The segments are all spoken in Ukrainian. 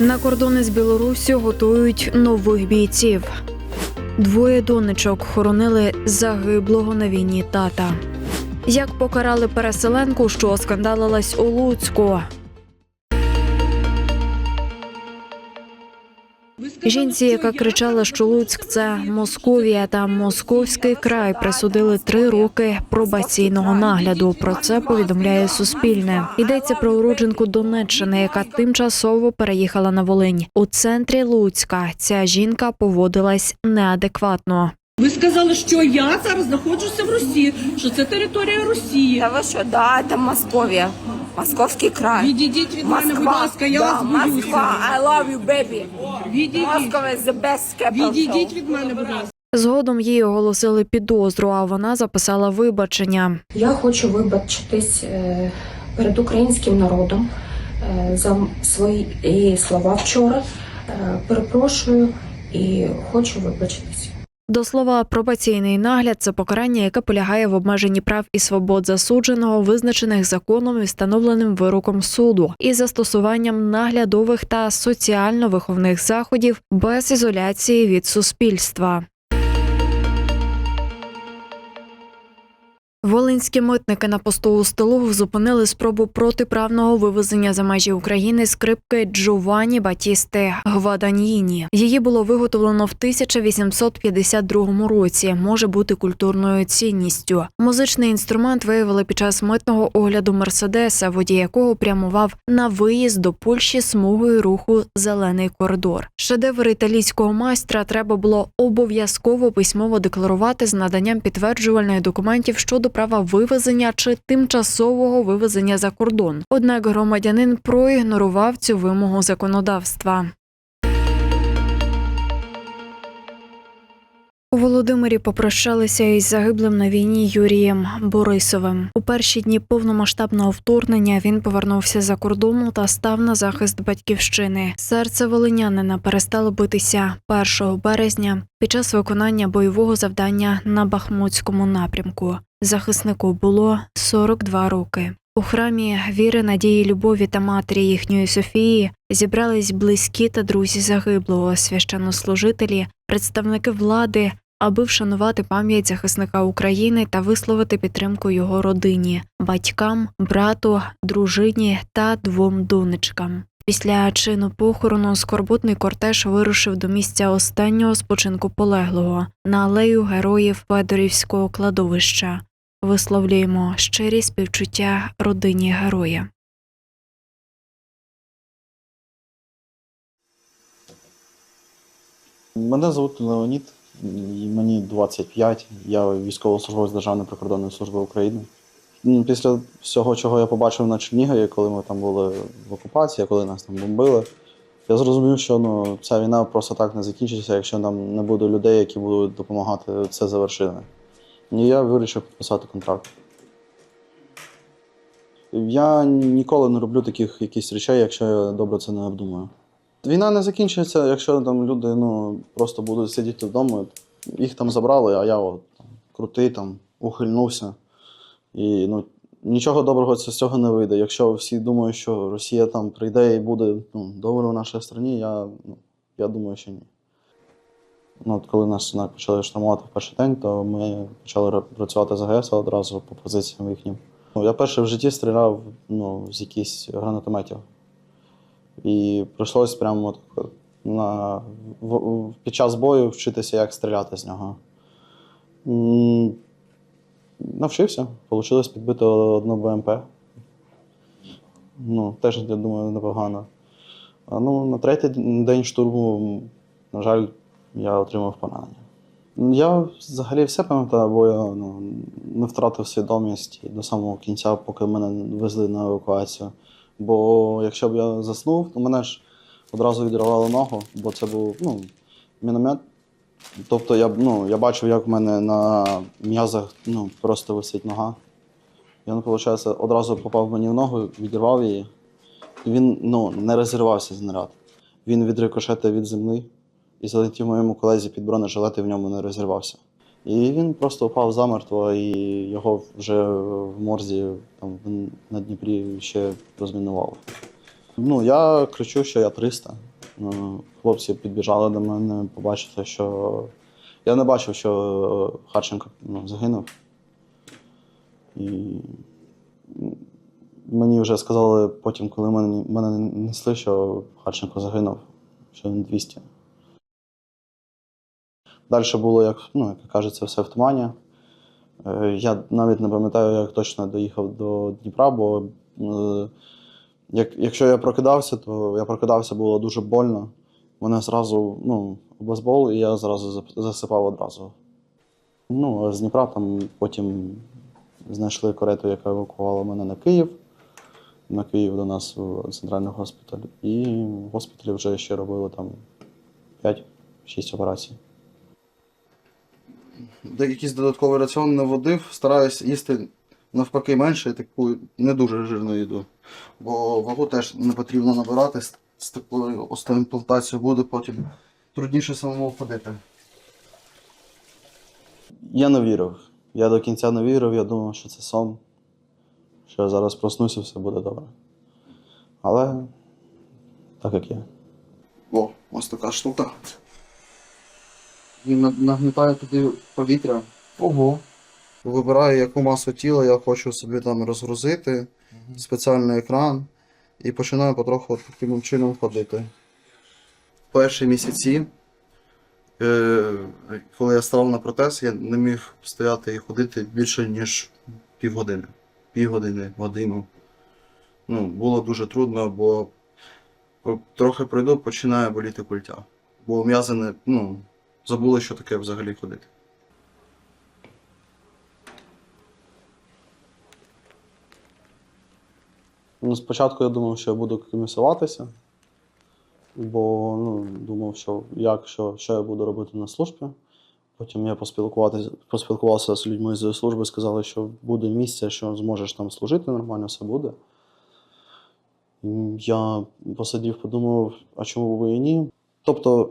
На кордони з Білоруссю готують нових бійців. Двоє донечок хоронили загиблого на війні тата. Як покарали переселенку, що оскандалилась у Луцьку. Жінці, яка кричала, що Луцьк це Московія та Московський край, присудили три роки пробаційного нагляду. Про це повідомляє Суспільне. Йдеться про уродженку Донеччини, яка тимчасово переїхала на Волинь. У центрі Луцька ця жінка поводилась неадекватно. Ви сказали, що я зараз знаходжуся в Росії, що це територія Росії. Да вы что, да, это Московия. Московский край. Відійдіть від мене, будь ласка, я да, вас боюся. Москва, I love you, baby. Відійдіть, Moscow is the best capital. відійдіть від мене, будь ласка. Згодом їй оголосили підозру, а вона записала вибачення. Я хочу вибачитись е, перед українським народом е, за свої слова вчора. Е, Перепрошую і хочу вибачитись. До слова, пробаційний нагляд це покарання, яке полягає в обмеженні прав і свобод засудженого, визначених законом і встановленим вироком суду, і застосуванням наглядових та соціально-виховних заходів без ізоляції від суспільства. Волинські митники на посту у Столух зупинили спробу протиправного вивезення за межі України скрипки Джованні Батісти Гваданьїні. Її було виготовлено в 1852 році. Може бути культурною цінністю. Музичний інструмент виявили під час митного огляду Мерседеса, водій якого прямував на виїзд до Польщі смугою руху Зелений коридор. Шедевр італійського майстра треба було обов'язково письмово декларувати з наданням підтверджувальних документів щодо права вивезення чи тимчасового вивезення за кордон. Однак громадянин проігнорував цю вимогу законодавства. У Володимирі попрощалися із загиблим на війні Юрієм Борисовим. У перші дні повномасштабного вторгнення він повернувся за кордону та став на захист батьківщини. Серце волинянина перестало битися 1 березня під час виконання бойового завдання на Бахмутському напрямку. Захиснику було 42 роки. У храмі віри, надії, любові та матері їхньої Софії зібрались близькі та друзі загиблого, священнослужителі, представники влади, аби вшанувати пам'ять захисника України та висловити підтримку його родині, батькам, брату, дружині та двом донечкам. Після чину похорону скорботний кортеж вирушив до місця останнього спочинку полеглого на алею героїв Федорівського кладовища. Висловлюємо щирі співчуття родині героя. Мене звуть Леонід, мені 25. Я військовослужбовець Державної прикордонної служби України. Після всього, чого я побачив на Чернігові, коли ми там були в окупації, коли нас там бомбили, я зрозумів, що ну, ця війна просто так не закінчиться, якщо нам не буде людей, які будуть допомагати це завершити. І я вирішив підписати контракт. Я ніколи не роблю таких якихось речей, якщо я добре це не обдумаю. Війна не закінчиться, якщо там люди ну, просто будуть сидіти вдома. Їх там забрали, а я от, там, крутий, там, ухильнувся. І ну, нічого доброго з цього не вийде. Якщо всі думають, що Росія там прийде і буде ну, добре в нашій країні, я, ну, я думаю, що ні. Ну, от коли нас на- почали штурмувати в перший день, то ми почали працювати з АГС одразу по позиціям їхнім. Ну, я перше в житті стріляв ну, з якихось гранатометів. І прийшлось прямо от на, в- під час бою вчитися, як стріляти з нього. Навчився, вийшло підбити одну БМП. Ну, теж, я думаю, непогано. А ну, на третій день штурму, на жаль, я отримав поранення. Я взагалі все пам'ятаю, бо я ну, не втратив свідомість до самого кінця, поки мене везли на евакуацію. Бо якщо б я заснув, то мене ж одразу відривало ногу, бо це був ну, міномет. Тобто я, ну, я бачив, як в мене на м'язах ну, просто висить нога. І він, виходить, одразу попав мені в ногу, відірвав її. І він ну, не розірвався знаряд. Він відрикошетив від землі і залетів моєму колезі під бронежилет і в ньому не розірвався. І він просто впав замертво, і його вже в морзі там, на Дніпрі ще розмінували. Ну, я кричу, що я 300. Ну, Хлопці підбіжали до мене, побачили, що. Я не бачив, що Харченко ну, загинув. І мені вже сказали потім, коли мене, мене несли, що Харченко загинув, що він 200. Далі було, як, ну, як кажеться, все в тумані. Е, Я навіть не пам'ятаю, як точно доїхав до Дніпра, бо е, як, якщо я прокидався, то я прокидався, було дуже больно. Мене зразу ну, бейсбол, і я зразу засипав одразу. Ну, з Дніпра там потім знайшли карету, яка евакувала мене на Київ. На Київ до нас в центральний госпіталь. І в госпіталі вже ще робили там 5-6 операцій. Якийсь додатковий раціон не водив, стараюсь їсти навпаки менше, таку не дуже жирну їду. Бо вагу теж не потрібно набирати. З, такою остеоімплантацією буде потім трудніше самому ходити. Я не вірив. Я до кінця не вірив, я думав, що це сон. Що я зараз проснуся, все буде добре. Але так як є. О, ось така штука. Він нагнітає туди повітря. Ого. Вибираю, яку масу тіла я хочу собі там розгрузити, спеціальний екран, і починаю потроху таким чином ходити. Перші місяці, е, коли я ставав на протез, я не міг стояти і ходити більше, ніж півгодини. Півгодини, годину. Ну, було дуже трудно, бо трохи пройду, починає боліти культя. Бо м'язи не, ну, забули, що таке взагалі ходити. Ну, спочатку я думав, що я буду комісуватися, бо ну, думав, що як, що, що я буду робити на службі. Потім я поспілкувався з людьми з служби, сказали, що буде місце, що зможеш там служити нормально, все буде. Я посидів, подумав, а чому б і ні. Тобто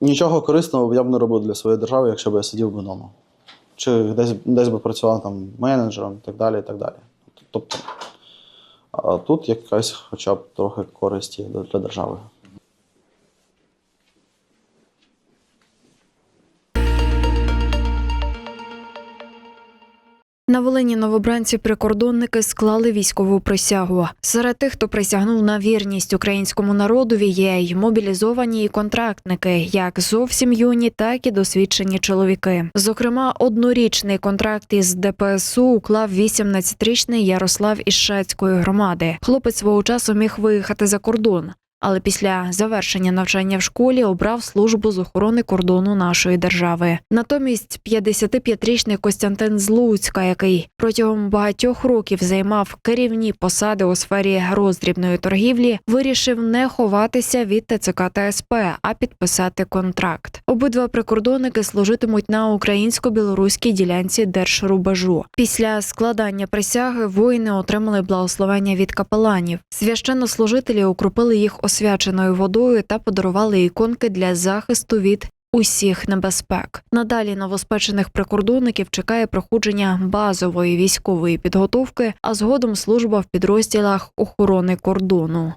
нічого корисного я б не робив для своєї держави, якщо б я сидів би вдома. Чи десь, десь би працював там менеджером і так далі. І так далі. Тобто, а тут якась хоча б трохи користі для держави. На Волині новобранці-прикордонники склали військову присягу. Серед тих, хто присягнув на вірність українському народові, є й мобілізовані і контрактники, як зовсім юні, так і досвідчені чоловіки. Зокрема, однорічний контракт із ДПСУ уклав 18-річний Ярослав із громади. Хлопець свого часу міг виїхати за кордон. Але після завершення навчання в школі обрав службу з охорони кордону нашої держави. Натомість 55-річний Костянтин Злуцька, який протягом багатьох років займав керівні посади у сфері роздрібної торгівлі, вирішив не ховатися від ТЦК та СП, а підписати контракт. Обидва прикордонники служитимуть на українсько-білоруській ділянці держрубежу. Після складання присяги воїни отримали благословення від капеланів. Священнослужителі укропили їх освяченою водою та подарували іконки для захисту від усіх небезпек. Надалі новоспечених прикордонників чекає проходження базової військової підготовки, а згодом служба в підрозділах охорони кордону.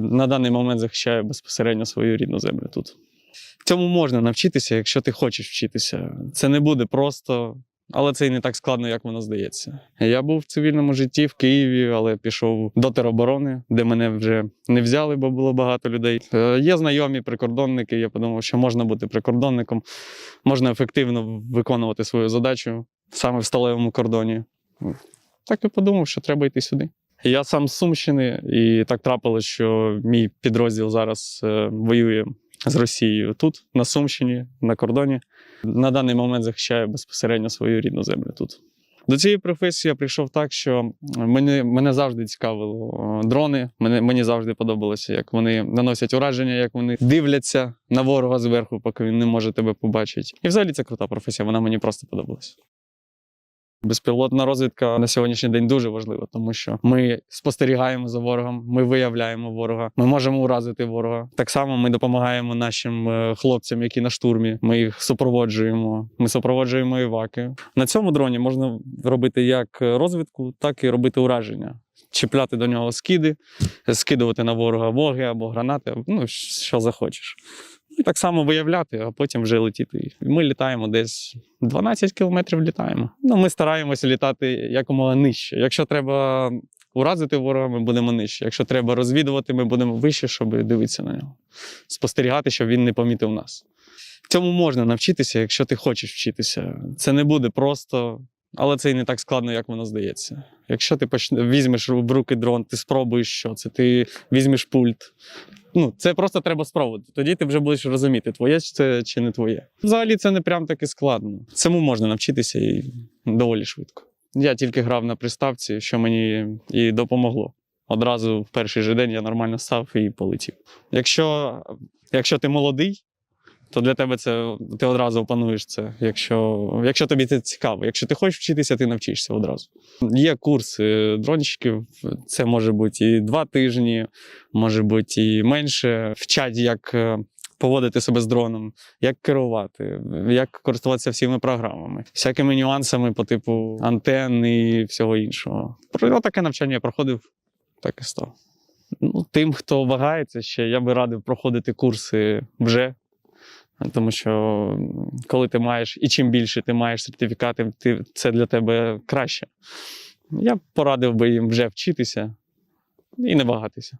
на даний момент захищаю безпосередньо свою рідну землю тут. Цьому можна навчитися, якщо ти хочеш вчитися. Це не буде просто, але це і не так складно, як воно здається. Я був в цивільному житті в Києві, але пішов до тероборони, де мене вже не взяли, бо було багато людей. Е, Є знайомі прикордонники. Я подумав, що можна бути прикордонником, можна ефективно виконувати свою задачу саме в сталевому кордоні. Так і подумав, що треба йти сюди. Я сам з Сумщини, і так трапилось, що мій підрозділ зараз е, воює з Росією тут, на Сумщині, на кордоні. На даний момент захищаю безпосередньо свою рідну землю тут. До цієї професії я прийшов так, що мене, мене завжди цікавило е, дрони. Мене, мені завжди подобалося, як вони наносять ураження, як вони дивляться на ворога зверху, поки він не може тебе побачити. І взагалі це крута професія, вона мені просто подобалась. Безпілотна розвідка на сьогоднішній день дуже важлива, тому що ми спостерігаємо за ворогом, ми виявляємо ворога, ми можемо уразити ворога. Так само ми допомагаємо нашим е, хлопцям, які на штурмі. Ми їх супроводжуємо. Ми супроводжуємо іваки. На цьому дроні можна робити як розвідку, так і робити ураження. Чіпляти до нього скиди, скидувати на ворога воги або гранати, ну що захочеш. І так само виявляти, а потім вже летіти. Ми літаємо десь 12 кілометрів літаємо. Ну, ми стараємося літати якомога нижче. Якщо треба уразити ворога, ми будемо нижче. Якщо треба розвідувати, ми будемо вище, щоб дивитися на нього. Спостерігати, щоб він не помітив нас. Цьому можна навчитися, якщо ти хочеш вчитися. Це не буде просто, але це і не так складно, як воно здається. Якщо ти почне, візьмеш в руки дрон, ти спробуєш що це, ти візьмеш пульт. Ну, це просто треба спробувати. Тоді ти вже будеш розуміти, твоє це чи не твоє. Взагалі це не прям таки складно. Цьому можна навчитися і доволі швидко. Я тільки грав на приставці, що мені і допомогло. Одразу в перший же день я нормально став і полетів. Якщо, якщо ти молодий, то для тебе це ти одразу опануєш це. Якщо, якщо тобі це цікаво, якщо ти хочеш вчитися, ти навчишся одразу. Є курси дронщиків, це може бути і два тижні, може бути і менше. Вчать, як е, поводити себе з дроном, як керувати, як користуватися всіми програмами, всякими нюансами по типу антенн і всього іншого. Про таке навчання я проходив, так і став. Ну, тим, хто вагається ще, я би радив проходити курси вже. Тому що коли ти маєш, і чим більше ти маєш сертифікати, ти, це для тебе краще. Я порадив би їм вже вчитися і не вагатися.